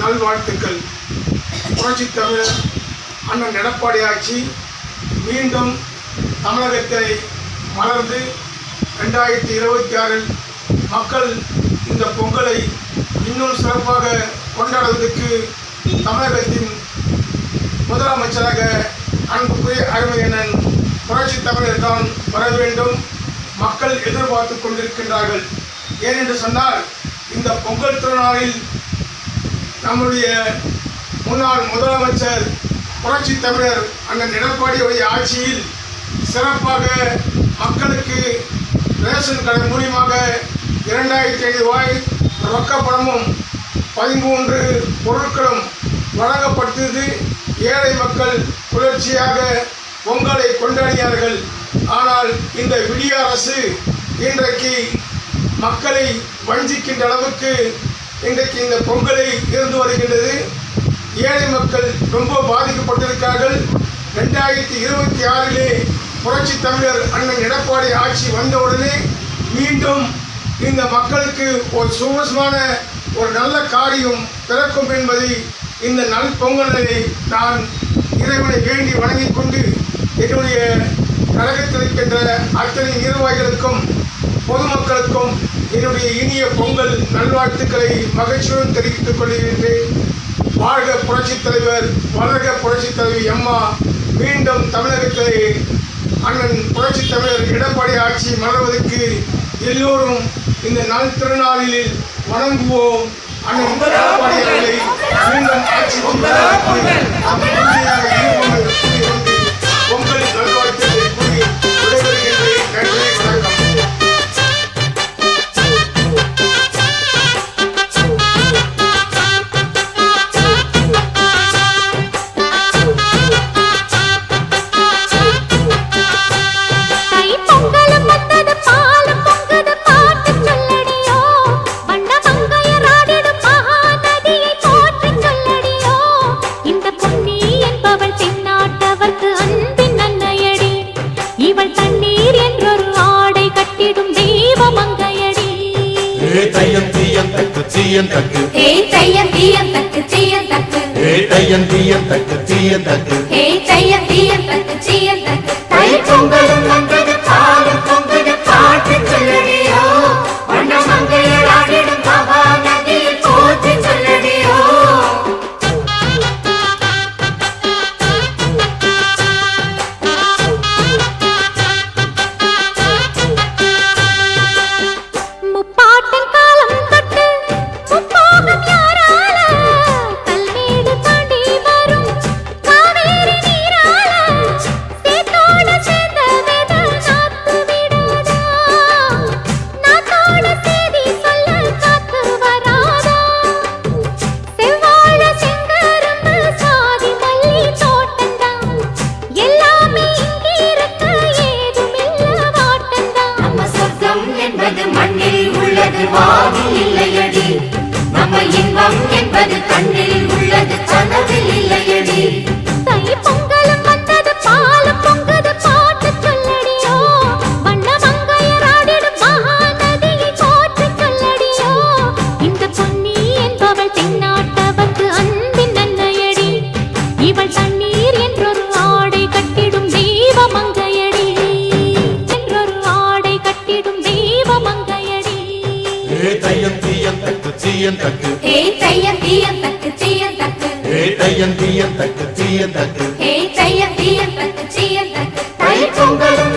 நல்வாழ்த்துக்கள். புரட்சி தமிழர் அண்ணன் எடப்பாடி ஆட்சி மீண்டும் தமிழகத்தை மலர்ந்து ரெண்டாயிரத்தி இருபத்தி ஆறில் மக்கள் இந்த பொங்கலை இன்னும் சிறப்பாக கொண்டாடுவதற்கு தமிழகத்தின் முதலமைச்சராக அன்புக்குரிய அருமையண்ணன் புரட்சி தமிழர் தான் வர வேண்டும். மக்கள் எதிர்பார்த்து கொண்டிருக்கின்றார்கள். ஏனென்று சொன்னால் இந்த பொங்கல் திருநாளில் நம்முடைய முன்னாள் முதலமைச்சர் புரட்சி தமிழர் அண்ணன் எடப்பாடியுடைய ஆட்சியில் சிறப்பாக மக்களுக்கு ரேஷன் கடை மூலியமாக இரண்டாயிரத்தி ஐநூறு ரூபாய் ரொக்கப்பணமும் பதிமூன்று பொருட்களும் வழங்கப்பட்டது ஏழை மக்கள் குளிர்ச்சியாக பொங்கலை கொண்டாடினார்கள். ஆனால் இந்த விடிய அரசு இன்றைக்கு மக்களை வஞ்சிக்கின்ற அளவுக்கு இன்றைக்கு இந்த பொங்கலை இருந்து வருகின்றது. ஏழை மக்கள் ரொம்ப பாதிக்கப்பட்டிருக்கார்கள். ரெண்டாயிரத்தி இருபத்தி ஆறிலே புரட்சி தமிழர் அண்ணன் எடப்பாடி ஆட்சி வந்தவுடனே மீண்டும் இந்த மக்களுக்கு ஒரு சுமசமான ஒரு நல்ல காரியம் பிறக்கும் என்பதை இந்த நல் பொங்கலை நான் இறைவனை வேண்டி வணங்கிக் கொண்டு என்னுடைய கழகத்தில் இருக்கின்ற அத்தனை நிர்வாகிகளுக்கும் பொதுமக்களுக்கும் என்னுடைய இனிய பொங்கல் நல்வாழ்த்துக்களை மகிழ்ச்சியுடன் தெரிவித்துக் கொள்கின்றேன் வாழ்க புரட்சித் தலைவர் வளர்க புரட்சித் தலைவி அம்மா. மீண்டும் தமிழகத்திலே அண்ணன் புரட்சித் தலைவர் எடப்பாடி ஆட்சி மலர்வதற்கு எல்லோரும் இந்த நல் திருநாளில் வணங்குவோம். அண்ணன் எடப்பாடி அவர்களை மீண்டும் ஆட்சி தீயம் தக்கு. ஹே தையம் தீயம் தக்கு தீயம் தக்கு. தையம் தீயம் தக்கு தீயம் தக்கு. ஹே என்பது உள்ளது இல்லையடி. நம்ம இன்பம் என்பது கண்ணில் ஏ தையம் தீயம் தக்கு. தீயம் தக்கு ஹே தையம் தீயம் தக்கு தீயம் தக்கு. ஹே தை பொங்கலும்